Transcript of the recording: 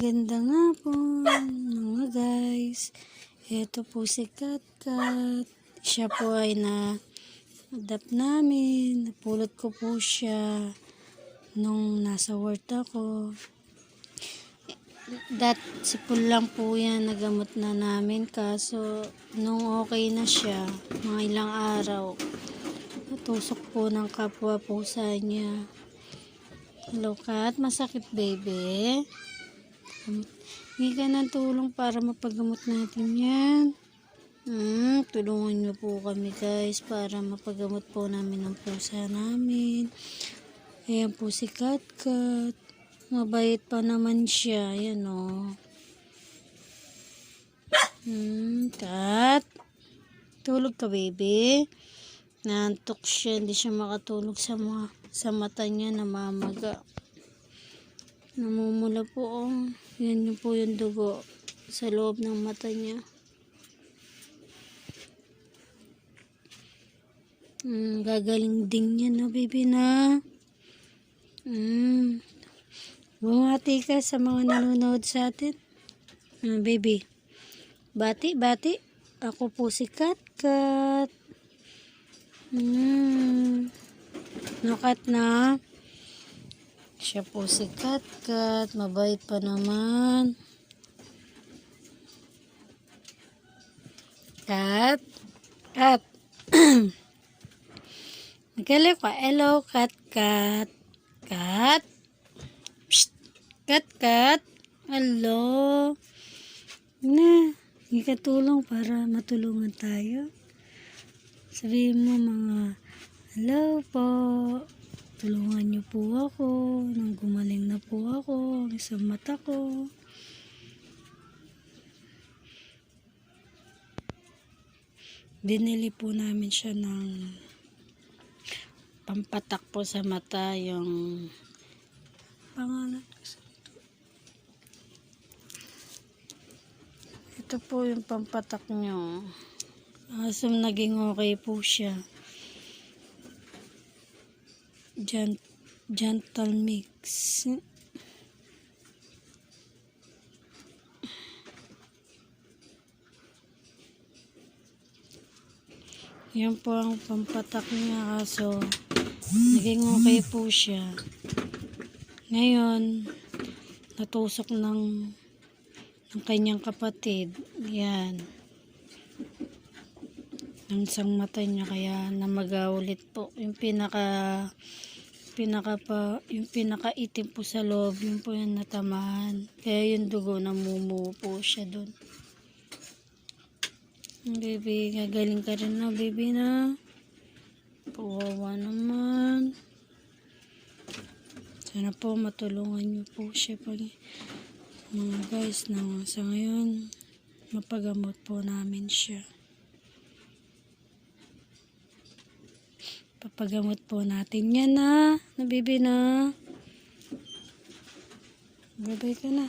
Magandang hapon mga guys. Ito po si Kat Kat. Siya po ay na adapt namin. Napulot ko po siya nung nasa work ako. Dat sipul lang po yan nagamot na namin kaso nung okay na siya mga ilang araw natusok po ng kapwa po sa niya. Hello Kat, masakit baby? Hindi ka ng tulong para mapagamot natin yan. Hmm, tulungan niyo po kami guys para mapagamot po namin ang pusa namin. Ayan po si Kat Kat. Mabait pa naman siya. Ayan o. Hmm, Kat. Tulog ka baby. Nantok siya. Hindi siya makatulog sa, mga, sa mata niya. Namamaga. Namumula po oh. Yan po yung dugo sa loob ng mata niya. Mm, gagaling din yan, no, baby, na. Mm. Bumati ka sa mga nanonood sa atin. Ah, baby. Bati, bati. Ako po si Kat Kat. Mm. Nakat na. Siya po si Kat Kat. Mabait pa naman. Kat. Kat. Nagkali ko. Hello, Kat Kat. Kat. Psst. Kat Kat. Hello. Na. Hindi ka tulong para matulungan tayo. Sabihin mo mga hello po. Tulungan niyo po ako. Nang gumaling na po ako. Ang isang mata ko. Binili po namin siya ng pampatak po sa mata yung pangalan ito po yung pampatak nyo asam naging okay po siya Gent gentle mix. Yan po ang pampatak niya kaso naging okay po siya. Ngayon natusok ng ng kanyang kapatid. Yan. Ang isang mata niya kaya namaga ulit po. Yung pinaka pinaka pa yung pinaka itim po sa loob yun po yung natamaan. Kaya yung dugo namumuo po siya doon baby gagaling ka rin na baby na. Kawawa naman. Sana po matulungan niyo po siya pag mga guys na sa ngayon mapagamot po namin siya Papagamot po natin yan na. Nabibi na. Babay ka na.